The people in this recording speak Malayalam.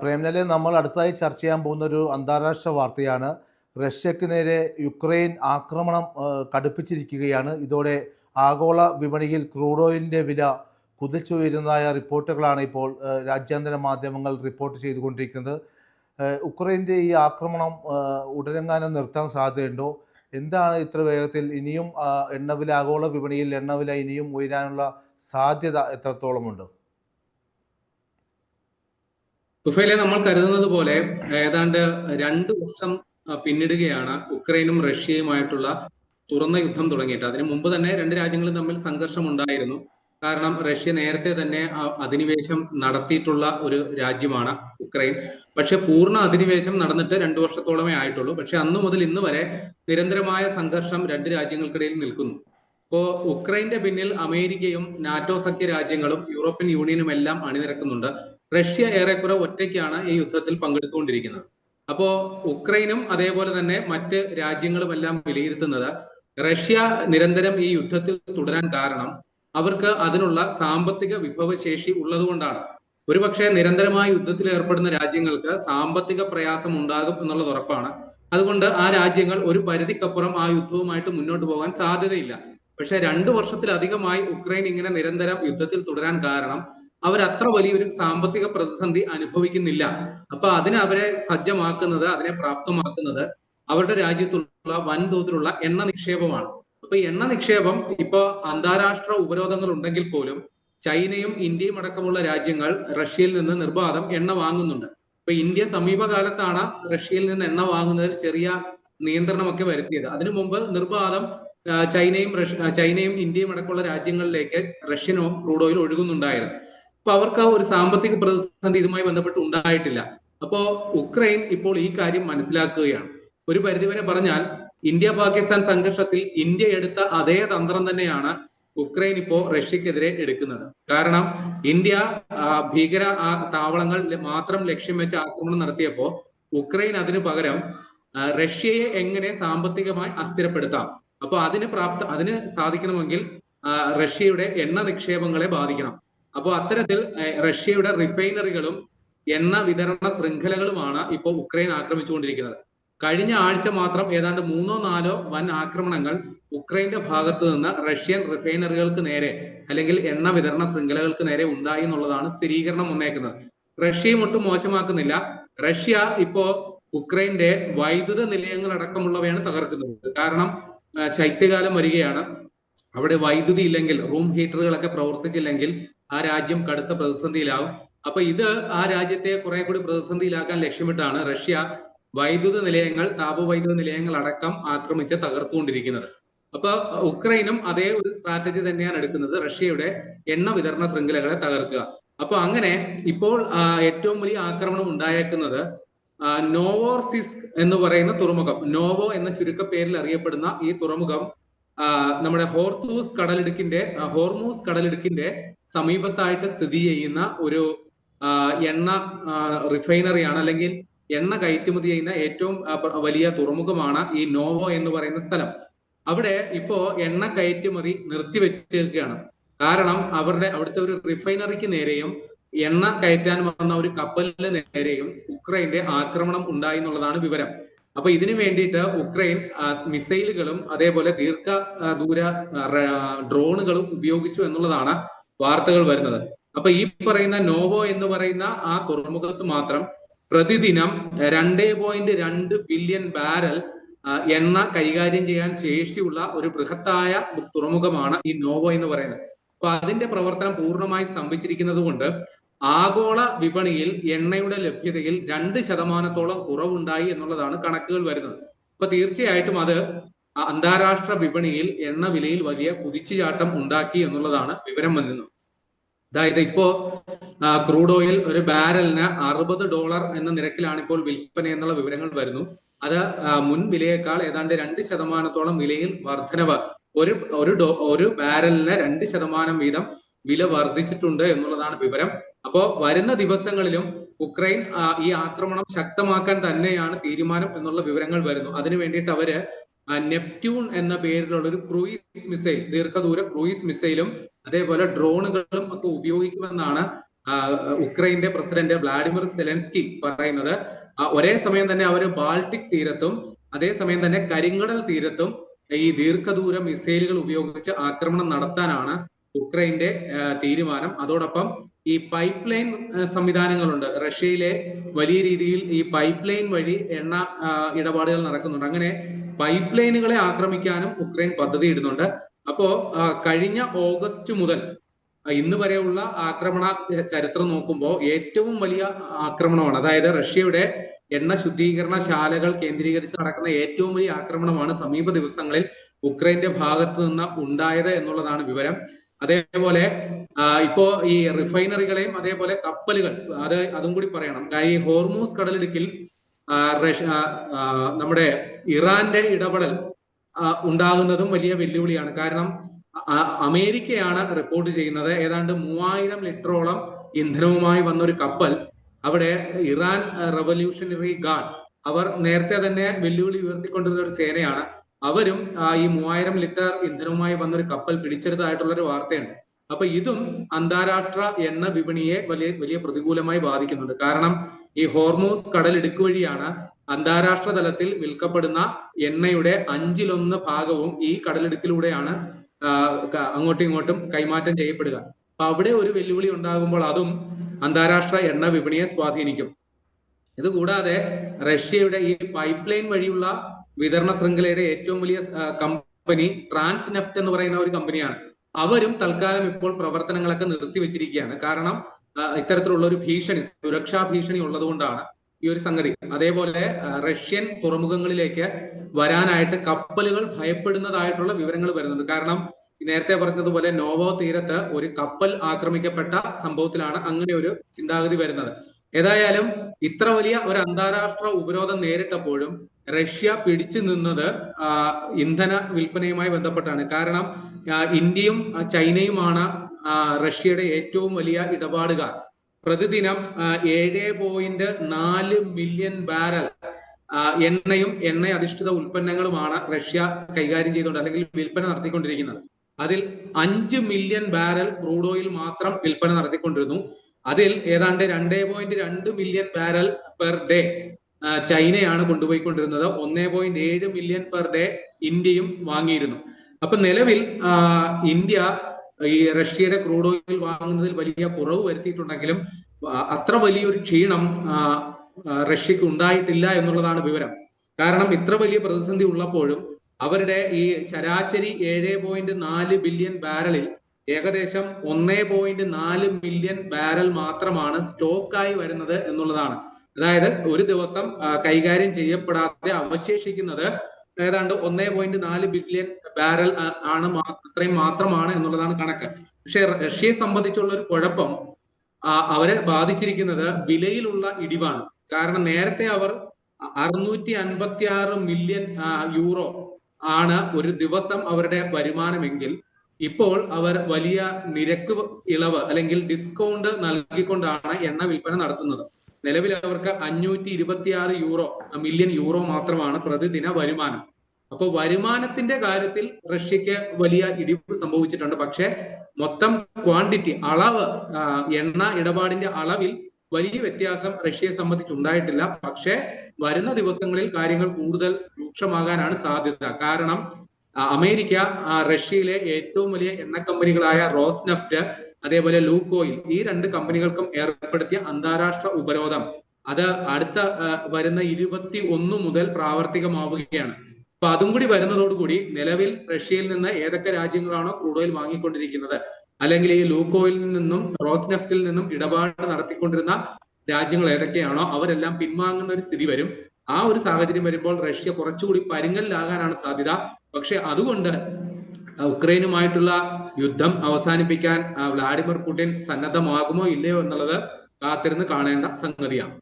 പ്രേംനലെ നമ്മൾ അടുത്തതായി ചർച്ച ചെയ്യാൻ പോകുന്ന ഒരു അന്താരാഷ്ട്ര വാർത്തയാണ്. റഷ്യക്ക് നേരെ യുക്രൈൻ ആക്രമണം കടുപ്പിച്ചിരിക്കുകയാണ്. ഇതോടെ ആഗോള വിപണിയിൽ ക്രൂഡ് ഓയിലിന്റെ വില കുതിച്ചുയരുന്നതായ റിപ്പോർട്ടുകളാണ് ഇപ്പോൾ രാജ്യാന്തര മാധ്യമങ്ങൾ റിപ്പോർട്ട് ചെയ്തുകൊണ്ടിരിക്കുന്നത്. ഉക്രൈന്റെ ഈ ആക്രമണം ഉടനെങ്ങാനും നിർത്താൻ സാധ്യതയുണ്ടോ? എന്താണ് ഇത്ര വേഗത്തിൽ ഇനിയും എണ്ണവില ആഗോള വിപണിയിൽ എണ്ണവില ഇനിയും ഉയരാനുള്ള സാധ്യത എത്രത്തോളമുണ്ട്? തുഫയിലെ നമ്മൾ കരുതുന്നത് പോലെ ഏതാണ്ട് രണ്ട് വർഷം പിന്നിടുകയാണ് ഉക്രൈനും റഷ്യയുമായിട്ടുള്ള തുറന്ന യുദ്ധം തുടങ്ങിയിട്ട്. അതിനു മുമ്പ് തന്നെ രണ്ട് രാജ്യങ്ങളും തമ്മിൽ സംഘർഷം ഉണ്ടായിരുന്നു. കാരണം റഷ്യ നേരത്തെ തന്നെ അധിനിവേശം നടത്തിയിട്ടുള്ള ഒരു രാജ്യമാണ് ഉക്രൈൻ. പക്ഷെ പൂർണ അധിനിവേശം നടന്നിട്ട് രണ്ടു വർഷത്തോളമേ ആയിട്ടുള്ളൂ. പക്ഷെ അന്നു മുതൽ ഇന്ന് വരെ നിരന്തരമായ സംഘർഷം രണ്ട് രാജ്യങ്ങൾക്കിടയിൽ നിൽക്കുന്നു. ഇപ്പോ ഉക്രൈന്റെ പിന്നിൽ അമേരിക്കയും നാറ്റോ സഖ്യ രാജ്യങ്ങളും യൂറോപ്യൻ യൂണിയനും എല്ലാം അണിനിരക്കുന്നുണ്ട്. റഷ്യ ഏറെക്കുറെ ഒറ്റയ്ക്കാണ് ഈ യുദ്ധത്തിൽ പങ്കെടുത്തുകൊണ്ടിരിക്കുന്നത്. അപ്പോ ഉക്രൈനും അതേപോലെ തന്നെ മറ്റ് രാജ്യങ്ങളും എല്ലാം വിലയിരുത്തുന്നത് റഷ്യ നിരന്തരം ഈ യുദ്ധത്തിൽ തുടരാൻ കാരണം അവർക്ക് അതിനുള്ള സാമ്പത്തിക വിഭവശേഷി ഉള്ളതുകൊണ്ടാണ്. ഒരുപക്ഷെ നിരന്തരമായ യുദ്ധത്തിൽ ഏർപ്പെടുന്ന രാജ്യങ്ങൾക്ക് സാമ്പത്തിക പ്രയാസം ഉണ്ടാകും എന്നുള്ളത് ഉറപ്പാണ്. അതുകൊണ്ട് ആ രാജ്യങ്ങൾ ഒരു പരിധിക്കപ്പുറം ആ യുദ്ധവുമായിട്ട് മുന്നോട്ട് പോകാൻ സാധ്യതയില്ല. പക്ഷെ രണ്ടു വർഷത്തിലധികമായി ഉക്രൈൻ ഇങ്ങനെ നിരന്തരം യുദ്ധത്തിൽ തുടരാൻ കാരണം അവർ അത്ര വലിയൊരു സാമ്പത്തിക പ്രതിസന്ധി അനുഭവിക്കുന്നില്ല. അപ്പൊ അതിനെ അവരെ സജ്ജമാക്കുന്നത് അതിനെ പ്രാപ്തമാക്കുന്നത് അവരുടെ രാജ്യത്തുള്ള വൻതോതിലുള്ള എണ്ണ നിക്ഷേപമാണ്. അപ്പൊ എണ്ണ നിക്ഷേപം ഇപ്പൊ അന്താരാഷ്ട്ര ഉപരോധങ്ങൾ ഉണ്ടെങ്കിൽ പോലും ചൈനയും ഇന്ത്യയും അടക്കമുള്ള രാജ്യങ്ങൾ റഷ്യയിൽ നിന്ന് നിർബാധം എണ്ണ വാങ്ങുന്നുണ്ട്. ഇപ്പൊ ഇന്ത്യ സമീപകാലത്താണ് റഷ്യയിൽ നിന്ന് എണ്ണ വാങ്ങുന്നതിൽ ചെറിയ നിയന്ത്രണമൊക്കെ വരുത്തിയത്. അതിനു മുമ്പ് നിർബാധം ചൈനയും ചൈനയും ഇന്ത്യയും അടക്കമുള്ള രാജ്യങ്ങളിലേക്ക് റഷ്യൻ ക്രൂഡ് ഓയിൽ ഒഴുകുന്നുണ്ടായിരുന്നു. അപ്പൊ അവർക്ക് ആ ഒരു സാമ്പത്തിക പ്രതിസന്ധി ഇതുമായി ബന്ധപ്പെട്ട് ഉണ്ടായിട്ടില്ല. അപ്പോ ഉക്രൈൻ ഇപ്പോൾ ഈ കാര്യം മനസ്സിലാക്കുകയാണ്. ഒരു പരിധിവരെ പറഞ്ഞാൽ ഇന്ത്യ പാകിസ്ഥാൻ സംഘർഷത്തിൽ ഇന്ത്യ എടുത്ത അതേ തന്ത്രം തന്നെയാണ് ഉക്രൈൻ ഇപ്പോ റഷ്യക്കെതിരെ എടുക്കുന്നത്. കാരണം ഇന്ത്യ ഭീകര താവളങ്ങൾ മാത്രം ലക്ഷ്യം വെച്ച് ആക്രമണം നടത്തിയപ്പോ ഉക്രൈൻ അതിനു പകരം റഷ്യയെ എങ്ങനെ സാമ്പത്തികമായി അസ്ഥിരപ്പെടുത്താം? അപ്പൊ അതിന് പ്രാപ്ത അതിന് സാധിക്കണമെങ്കിൽ റഷ്യയുടെ എണ്ണ നിക്ഷേപങ്ങളെ ബാധിക്കണം. അപ്പോൾ അത്തരത്തിൽ റഷ്യയുടെ റിഫൈനറികളും എണ്ണ വിതരണ ശൃംഖലകളുമാണ് ഇപ്പോൾ ഉക്രൈൻ ആക്രമിച്ചുകൊണ്ടിരിക്കുന്നത്. കഴിഞ്ഞ ആഴ്ച മാത്രം ഏതാണ്ട് മൂന്നോ നാലോ വൻ ആക്രമണങ്ങൾ ഉക്രൈന്റെ ഭാഗത്ത് നിന്ന് റഷ്യൻ റിഫൈനറികൾക്ക് നേരെ അല്ലെങ്കിൽ എണ്ണ വിതരണ ശൃംഖലകൾക്ക് നേരെ ഉണ്ടായി എന്നുള്ളതാണ് സ്ഥിരീകരണം വന്നേക്കുന്നത്. റഷ്യയും ഒട്ടും മോശമാക്കുന്നില്ല. റഷ്യ ഇപ്പോ ഉക്രൈന്റെ വൈദ്യുത നിലയങ്ങൾ അടക്കമുള്ളവയാണ് തകർക്കുന്നത്. കാരണം ശൈത്യകാലം വരികയാണ്. അവിടെ വൈദ്യുതി ഇല്ലെങ്കിൽ റൂം ഹീറ്ററുകളൊക്കെ പ്രവർത്തിച്ചില്ലെങ്കിൽ ആ രാജ്യം കടുത്ത പ്രതിസന്ധിയിലാവും. അപ്പൊ ഇത് ആ രാജ്യത്തെ കുറെ കൂടി പ്രതിസന്ധിയിലാക്കാൻ ലക്ഷ്യമിട്ടാണ് റഷ്യ വൈദ്യുത നിലയങ്ങൾ താപവൈദ്യുത നിലയങ്ങൾ അടക്കം ആക്രമിച്ച് തകർത്തുകൊണ്ടിരിക്കുന്നത്. അപ്പൊ ഉക്രൈനും അതേ ഒരു സ്ട്രാറ്റജി തന്നെയാണ് എടുക്കുന്നത്. റഷ്യയുടെ എണ്ണ വിതരണ ശൃംഖലകളെ തകർക്കുക. അപ്പൊ അങ്ങനെ ഇപ്പോൾ ഏറ്റവും വലിയ ആക്രമണം ഉണ്ടായേക്കുന്നത് നോവോർസിസ്ക് എന്ന് പറയുന്ന തുറമുഖം. നോവോ എന്ന ചുരുക്കപ്പേരിൽ അറിയപ്പെടുന്ന ഈ തുറമുഖം നമ്മുടെ ഹോർത്തൂസ് കടലിടുക്കിന്റെ ഹോർമൂസ് കടലിടുക്കിന്റെ സമീപത്തായിട്ട് സ്ഥിതി ചെയ്യുന്ന ഒരു എണ്ണ റിഫൈനറിയാണ് അല്ലെങ്കിൽ എണ്ണ കയറ്റുമതി ചെയ്യുന്ന ഏറ്റവും വലിയ തുറമുഖമാണ് ഈ നോവോ എന്ന് പറയുന്ന സ്ഥലം. അവിടെ ഇപ്പോ എണ്ണ കയറ്റുമതി നിർത്തിവെച്ചിരിക്കുകയാണ്. കാരണം അവരുടെ അവിടുത്തെ ഒരു റിഫൈനറിക്ക് നേരെയും എണ്ണ കയറ്റാൻ വന്ന ഒരു കപ്പലിന് നേരെയും ഉക്രൈന്റെ ആക്രമണം ഉണ്ടായി എന്നുള്ളതാണ് വിവരം. അപ്പൊ ഇതിനു വേണ്ടിയിട്ട് ഉക്രൈൻ മിസൈലുകളും അതേപോലെ ദീർഘ ദൂര ഡ്രോണുകളും ഉപയോഗിച്ചു എന്നുള്ളതാണ് വാർത്തകൾ വരുന്നത്. അപ്പൊ ഈ പറയുന്ന നോവോ എന്ന് പറയുന്ന ആ തുറമുഖത്ത് മാത്രം പ്രതിദിനം രണ്ടേ പോയിന്റ് രണ്ട് ബില്യൺ ബാരൽ എണ്ണ കൈകാര്യം ചെയ്യാൻ ശേഷിയുള്ള ഒരു ബൃഹത്തായ തുറമുഖമാണ് ഈ നോവോ എന്ന് പറയുന്നത്. അപ്പൊ അതിന്റെ പ്രവർത്തനം പൂർണമായി സ്തംഭിച്ചിരിക്കുന്നത് കൊണ്ട് ആഗോള വിപണിയിൽ എണ്ണയുടെ ലഭ്യതയിൽ രണ്ട് ശതമാനത്തോളം കുറവുണ്ടായി എന്നുള്ളതാണ് കണക്കുകൾ വരുന്നത്. അപ്പൊ തീർച്ചയായിട്ടും അത് അന്താരാഷ്ട്ര വിപണിയിൽ എണ്ണ വിലയിൽ വലിയ കുതിച്ചുചാട്ടം ഉണ്ടാക്കി എന്നുള്ളതാണ് വിവരം വന്നത് അതായത് ഇപ്പോ ക്രൂഡ് ഓയിൽ ഒരു ബാരലിന് അറുപത് ഡോളർ എന്ന നിരക്കിലാണ് ഇപ്പോൾ വിൽപ്പന എന്നുള്ള വിവരങ്ങൾ വരുന്നു. അത് മുൻ വിലയേക്കാൾ ഏതാണ്ട് രണ്ട് ശതമാനത്തോളം വിലയിൽ വർധനവ് ഒരു ഒരു ഡോ ഒരു ബാരലിന് രണ്ട് ശതമാനം വീതം വില വർദ്ധിച്ചിട്ടുണ്ട് എന്നുള്ളതാണ് വിവരം. അപ്പോ വരുന്ന ദിവസങ്ങളിലും ഉക്രൈൻ ഈ ആക്രമണം ശക്തമാക്കാൻ തന്നെയാണ് തീരുമാനം എന്നുള്ള വിവരങ്ങൾ വരുന്നു. അതിനു വേണ്ടിയിട്ട് അവർ നെപ്റ്റ്യൂൺ എന്ന പേരിലുള്ള ഒരു ക്രൂയിസ് മിസൈൽ ദീർഘദൂര ക്രൂയിസ് മിസൈലും അതേപോലെ ഡ്രോണുകളും ഒക്കെ ഉപയോഗിക്കുമെന്നാണ് ഉക്രൈന്റെ പ്രസിഡന്റ് വ്ളാഡിമിർ സെലൻസ്കി പറയുന്നത്. ഒരേ സമയം തന്നെ അവർ ബാൾട്ടിക് തീരത്തും അതേസമയം തന്നെ കരിങ്കടൽ തീരത്തും ഈ ദീർഘദൂര മിസൈലുകൾ ഉപയോഗിച്ച് ആക്രമണം നടത്താനാണ് ഉക്രൈന്റെ തീരുമാനം. അതോടൊപ്പം ഈ പൈപ്പ് ലൈൻ സംവിധാനങ്ങളുണ്ട്. റഷ്യയിലെ വലിയ രീതിയിൽ ഈ പൈപ്പ് ലൈൻ വഴി എണ്ണ ഇടപാടുകൾ നടക്കുന്നുണ്ട്. അങ്ങനെ പൈപ്പ് ലൈനുകളെ ആക്രമിക്കാനും ഉക്രൈൻ പദ്ധതി ഇടുന്നുണ്ട്. അപ്പോ കഴിഞ്ഞ ഓഗസ്റ്റ് മുതൽ ഇന്ന് വരെയുള്ള ആക്രമണ ചരിത്രം നോക്കുമ്പോൾ ഏറ്റവും വലിയ ആക്രമണമാണ് അതായത് റഷ്യയുടെ എണ്ണ ശുദ്ധീകരണ ശാലകൾ കേന്ദ്രീകരിച്ച് നടക്കുന്ന ഏറ്റവും വലിയ ആക്രമണമാണ് സമീപ ദിവസങ്ങളിൽ ഉക്രൈന്റെ ഭാഗത്ത് നിന്ന് ഉണ്ടായത് എന്നുള്ളതാണ് വിവരം. അതേപോലെ ഇപ്പോ ഈ റിഫൈനറികളെയും അതേപോലെ കപ്പലുകൾ അത് അതും കൂടി പറയണം. ഈ ഹോർമൂസ് കടലിടുക്കിൽ നമ്മുടെ ഇറാന്റെ ഇടപെടൽ ഉണ്ടാകുന്നതും വലിയ വെല്ലുവിളിയാണ്. കാരണം അമേരിക്കയാണ് റിപ്പോർട്ട് ചെയ്യുന്നത്. ഏതാണ്ട് മൂവായിരം ലിറ്ററോളം ഇന്ധനവുമായി വന്ന ഒരു കപ്പൽ അവിടെ ഇറാൻ റവല്യൂഷണറി ഗാർഡ് അവർ നേരത്തെ തന്നെ വെല്ലുവിളി ഉയർത്തിക്കൊണ്ടിരുന്ന ഒരു സേനയാണ്. അവരും ഈ മൂവായിരം ലിറ്റർ ഇന്ധനവുമായി വന്നൊരു കപ്പൽ പിടിച്ചെടുത്തതായിട്ടുള്ള ഒരു വാർത്തയുണ്ട്. അപ്പൊ ഇതും അന്താരാഷ്ട്ര എണ്ണ വിപണിയെ വലിയ വലിയ പ്രതികൂലമായി ബാധിക്കുന്നുണ്ട്. കാരണം ഈ ഹോർമോസ് കടലിടുക്ക് വഴിയാണ് അന്താരാഷ്ട്ര തലത്തിൽ വിൽക്കപ്പെടുന്ന എണ്ണയുടെ അഞ്ചിലൊന്ന് ഭാഗവും ഈ കടലിടുക്കിലൂടെയാണ് അങ്ങോട്ടും ഇങ്ങോട്ടും കൈമാറ്റം ചെയ്യപ്പെടുക. അപ്പൊ അവിടെ ഒരു വെല്ലുവിളി ഉണ്ടാകുമ്പോൾ അതും അന്താരാഷ്ട്ര എണ്ണ വിപണിയെ സ്വാധീനിക്കും. ഇതുകൂടാതെ റഷ്യയുടെ ഈ പൈപ്പ് ലൈൻ വഴിയുള്ള വിതരണ ശൃംഖലയുടെ ഏറ്റവും വലിയ കമ്പനി ട്രാൻസ് നെഫ്റ്റ് എന്ന് പറയുന്ന ഒരു കമ്പനിയാണ്. അവരും തൽക്കാലം ഇപ്പോൾ പ്രവർത്തനങ്ങളൊക്കെ നിർത്തിവെച്ചിരിക്കുകയാണ്. കാരണം ഇത്തരത്തിലുള്ള ഒരു ഭീഷണി സുരക്ഷാ ഭീഷണി ഉള്ളതുകൊണ്ടാണ് ഈ ഒരു സംഗതി. അതേപോലെ റഷ്യൻ തുറമുഖങ്ങളിലേക്ക് വരാനായിട്ട് കപ്പലുകൾ ഭയപ്പെടുന്നതായിട്ടുള്ള വിവരങ്ങൾ വരുന്നുണ്ട്. കാരണം നേരത്തെ പറഞ്ഞതുപോലെ നോവോ തീരത്ത് ഒരു കപ്പൽ ആക്രമിക്കപ്പെട്ട സംഭവത്തിലാണ് അങ്ങനെ ഒരു ചിന്താഗതി വരുന്നത്. ഏതായാലും ഇത്ര വലിയ ഒരു അന്താരാഷ്ട്ര ഉപരോധം നേരിട്ടപ്പോഴും റഷ്യ പിടിച്ചു നിന്നത് ഇന്ധന വിൽപ്പനയുമായി ബന്ധപ്പെട്ടാണ്. കാരണം ഇന്ത്യയും ചൈനയുമാണ് റഷ്യയുടെ ഏറ്റവും വലിയ ഇടപാടുകാർ. പ്രതിദിനം ഏഴ് പോയിന്റ് നാല് മില്യൺ ബാരൽ എണ്ണയും എണ്ണ അധിഷ്ഠിത ഉൽപ്പന്നങ്ങളുമാണ് റഷ്യ കൈകാര്യം ചെയ്തുകൊണ്ട് അല്ലെങ്കിൽ വിൽപ്പന നടത്തിക്കൊണ്ടിരിക്കുന്നത്. അതിൽ അഞ്ച് മില്യൺ ബാരൽ ക്രൂഡ് ഓയിൽ മാത്രം വിൽപ്പന നടത്തിക്കൊണ്ടിരുന്നു. അതിൽ ഏതാണ്ട് രണ്ടേ പോയിന്റ് രണ്ട് മില്യൺ ബാരൽ പെർ ഡേ ചൈനയാണ് കൊണ്ടുപോയിക്കൊണ്ടിരുന്നത്. ഒന്നേ പോയിന്റ് ഏഴ് മില്യൺ പെർ ഡേ ഇന്ത്യയും വാങ്ങിയിരുന്നു. അപ്പൊ നിലവിൽ ഇന്ത്യ ഈ റഷ്യയുടെ ക്രൂഡ് ഓയിൽ വാങ്ങുന്നതിൽ വലിയ കുറവ് വരുത്തിയിട്ടുണ്ടെങ്കിലും അത്ര വലിയൊരു ക്ഷീണം റഷ്യക്ക് ഉണ്ടായിട്ടില്ല എന്നുള്ളതാണ് വിവരം. കാരണം ഇത്ര വലിയ പ്രതിസന്ധി ഉള്ളപ്പോഴും അവരുടെ ഈ ശരാശരി ഏഴ് പോയിന്റ് നാല് ബില്യൺ ബാരലിൽ ഏകദേശം ഒന്നേ പോയിന്റ് നാല് മില്യൺ ബാരൽ മാത്രമാണ് സ്റ്റോക്കായി വരുന്നത് എന്നുള്ളതാണ്. അതായത് ഒരു ദിവസം കൈകാര്യം ചെയ്യപ്പെടാതെ അവശേഷിക്കുന്നത് ഏതാണ്ട് ഒന്നേ പോയിന്റ് നാല് ബില്യൺ ബാരൽ ആണ് അത്രയും മാത്രമാണ് എന്നുള്ളതാണ് കണക്ക്. പക്ഷെ റഷ്യയെ സംബന്ധിച്ചുള്ള ഒരു കുഴപ്പം അവരെ ബാധിച്ചിരിക്കുന്നത് വിലയിലുള്ള ഇടിവാണ്. കാരണം നേരത്തെ അവർ അറുന്നൂറ്റി അൻപത്തി ആറ് മില്യൺ യൂറോ ആണ് ഒരു ദിവസം അവരുടെ വരുമാനമെങ്കിൽ ഇപ്പോൾ അവർ വലിയ നിരക്ക് ഇളവ് അല്ലെങ്കിൽ ഡിസ്കൗണ്ട് നൽകിക്കൊണ്ടാണ് എണ്ണ വിൽപ്പന നടത്തുന്നത്. നിലവിൽ അവർക്ക് അഞ്ഞൂറ്റി ഇരുപത്തിയാറ് യൂറോ മില്യൺ യൂറോ മാത്രമാണ് പ്രതിദിന വരുമാനം. അപ്പൊ വരുമാനത്തിന്റെ കാര്യത്തിൽ റഷ്യക്ക് വലിയ ഇടിവ് സംഭവിച്ചിട്ടുണ്ട്. പക്ഷെ മൊത്തം ക്വാണ്ടിറ്റി അളവ് എണ്ണ ഇടപാടിന്റെ അളവിൽ വലിയ വ്യത്യാസം റഷ്യയെ സംബന്ധിച്ച് ഉണ്ടായിട്ടില്ല പക്ഷെ വരുന്ന ദിവസങ്ങളിൽ കാര്യങ്ങൾ കൂടുതൽ രൂക്ഷമാകാനാണ് സാധ്യത. കാരണം അമേരിക്ക റഷ്യയിലെ ഏറ്റവും വലിയ എണ്ണ കമ്പനികളായ റോസ്നെഫ്റ്റ് അതേപോലെ ലൂക്കോയിൽ ഈ രണ്ട് കമ്പനികൾക്കും ഏർപ്പെടുത്തിയ അന്താരാഷ്ട്ര ഉപരോധം. അത് അടുത്ത വരുന്ന ഇരുപത്തി ഒന്ന് മുതൽ പ്രാവർത്തികമാവുകയാണ്. അപ്പൊ അതും കൂടി വരുന്നതോടുകൂടി നിലവിൽ റഷ്യയിൽ നിന്ന് ഏതൊക്കെ രാജ്യങ്ങളാണോ ക്രൂഡ് ഓയിൽ വാങ്ങിക്കൊണ്ടിരിക്കുന്നത്? അല്ലെങ്കിൽ ഈ ലൂക്കോയിൽ നിന്നും റോസ്നെഫ്റ്റിൽ നിന്നും ഇടപാട് നടത്തിക്കൊണ്ടിരുന്ന രാജ്യങ്ങൾ ഏതൊക്കെയാണോ അവരെല്ലാം പിൻവാങ്ങുന്ന ഒരു സ്ഥിതി വരും. ആ ഒരു സാഹചര്യം വരുമ്പോൾ റഷ്യ കുറച്ചുകൂടി പരുങ്ങലിലാകാനാണ് സാധ്യത. പക്ഷെ അതുകൊണ്ട് ഉക്രൈനുമായിട്ടുള്ള യുദ്ധം അവസാനിപ്പിക്കാൻ വ്ളാഡിമിർ പുടിൻ സന്നദ്ധമാകുമോ ഇല്ലയോ എന്നുള്ളത് കാത്തിരുന്ന് കാണേണ്ട സംഗതിയാണ്.